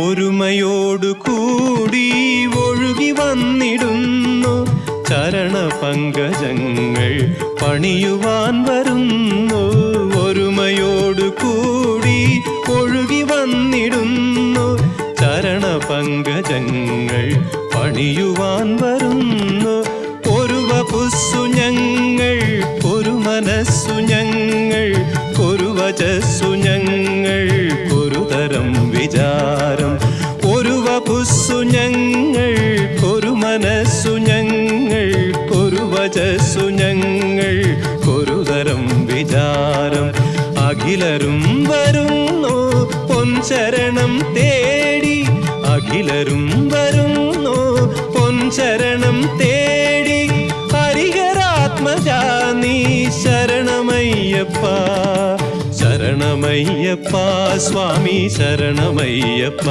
ഒരുമയോടു കൂടി ഒഴുകി വന്നിടുന്നു. ചരണ പങ്കജങ്ങൾ പണിയുവാൻ വരുന്നു. ഒരുമയോടു കൂടി ഒഴുകി വന്നിടുന്നു. ചരണ പങ്കജങ്ങൾ പണിയുവാൻ വരുന്നു. ഒരുവ പുസ്സു ഞങ്ങൾ ഒരു മനസ്സു ഞങ്ങൾ ഒരു വചസ്സു ഞങ്ങൾ ഞങ്ങൾ ഒരു മനസ്സു ഞങ്ങൾ ഒരു വചസ്സു ഞങ്ങൾ ഒരു തരം വിചാരം. അഖിലരും വരുന്നു പൊൻചരണം തേടി. അഖിലരും വരുന്നു പൊൻചരണം തേടി. ഹരിഹരാത്മജാ നീ ശരണമയ്യപ്പ ശരണമയ്യപ്പ സ്വാമി ശരണമയ്യപ്പ.